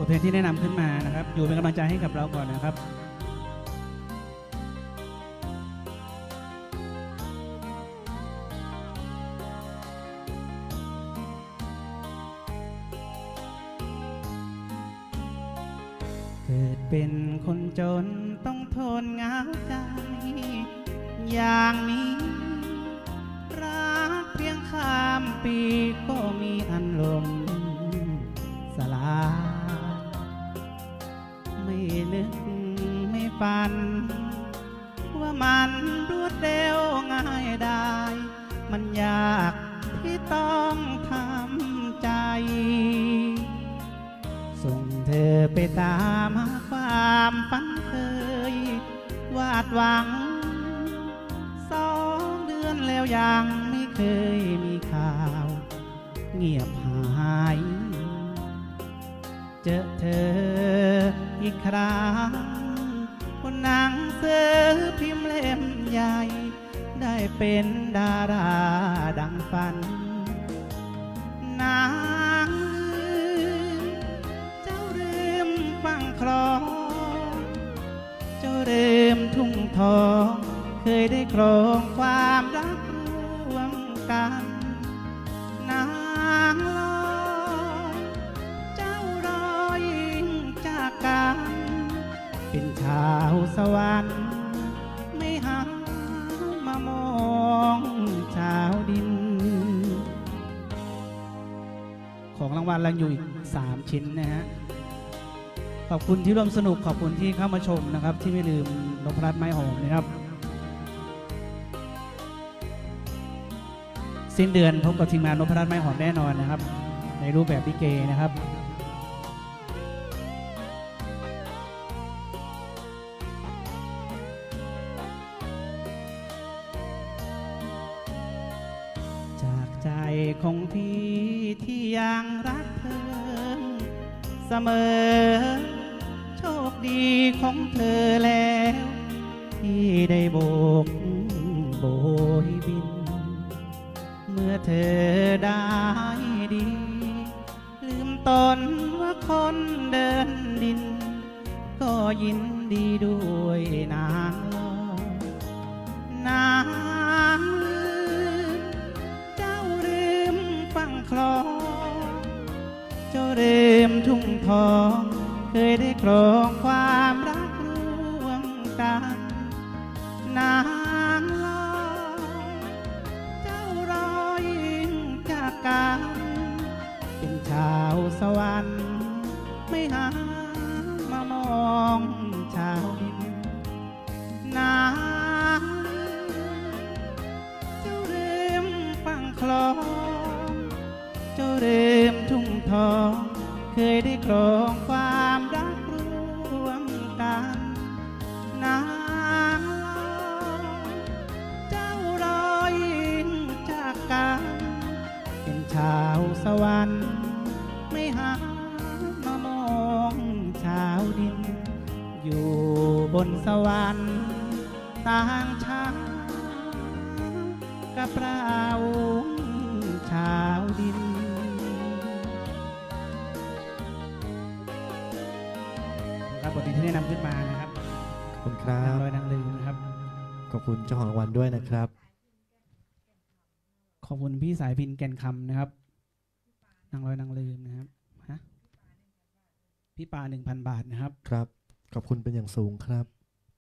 บทเพลงที่แนะนำขึ้นมานะครับ อยู่เป็นกำลังใจให้กับเราก่อนนะครับเกิดเป็นคนจนต้องทนเหงาใจ อย่างนี้ รักเพียงข้ามปีก็มีอันลม ฝัน ว่ามันรวดเร็วง่ายได้ มันยากที่ต้องทำใจ ส่งเธอไปตามหาความฝันเคยวาดหวัง สองเดือนแล้วยังไม่เคยมีข่าว เงียบหาย เจอเธออีกครั้ง หนังสือพิมพ์เล่มใหญ่ ได้เป็นดาราดังฝันนางเจ้าลืมฟังคลอง เจ้าลืมทุ่งทอง เคยได้ครองความรักร่วมกัน นางลอาวสวรรค์ไม่หามามองชาวดิน ของรางวัลเราอยู่อีก 3 ชิ้นนะฮะ ขอบคุณที่ร่วมสนุกขอบคุณที่เข้ามาชมนะครับ ที่ไม่ลืมนพรัตน์ไม้หอมนะครับ สิ้นเดือนพบกับทีมงานนพรัตน์ไม้หอมแน่นอนนะครับ ในรูปแบบพิเกนะครับ ใจของพี่ที่ยังรักเธอ เสมอ โชคดีของเธอแล้ว ที่ได้โบกโบยบิน เมื่อเธอได้ดี ลืมตนว่าคนเดินดิน ก็ยินดีด้วยนาง เจ้าเริมทุ่งทอง เคยได้ครองความรักร่วมกันนางลอยเจ้ารอยจากกันเป็นชาวสวรรค์ไม่หามามองชาวดินนางเจ้าเริมฟังคลอง ทอง เคยได้ครองความรักร่วมกันนางลอยเจ้ารอยจากกันเป็นชาวสวรรค์ไม่หามามองชาวดิน อยู่บนสวรรค์ต่างชาติกับเรา ที่แนะนำขึ้นมานะครับขอบคุณครันางบ ลอยนางลืมนะครับ ขอบคุณเจ้าของรางวัลด้วยนะครับ ขอบคุณพี่สายพินแก่นคำนะครับ นางลอยนางลืมนะครับฮะพี่ปาหนึ่งพันบาทนะครับ ครับ ขอบคุณเป็นอย่างสูงครับ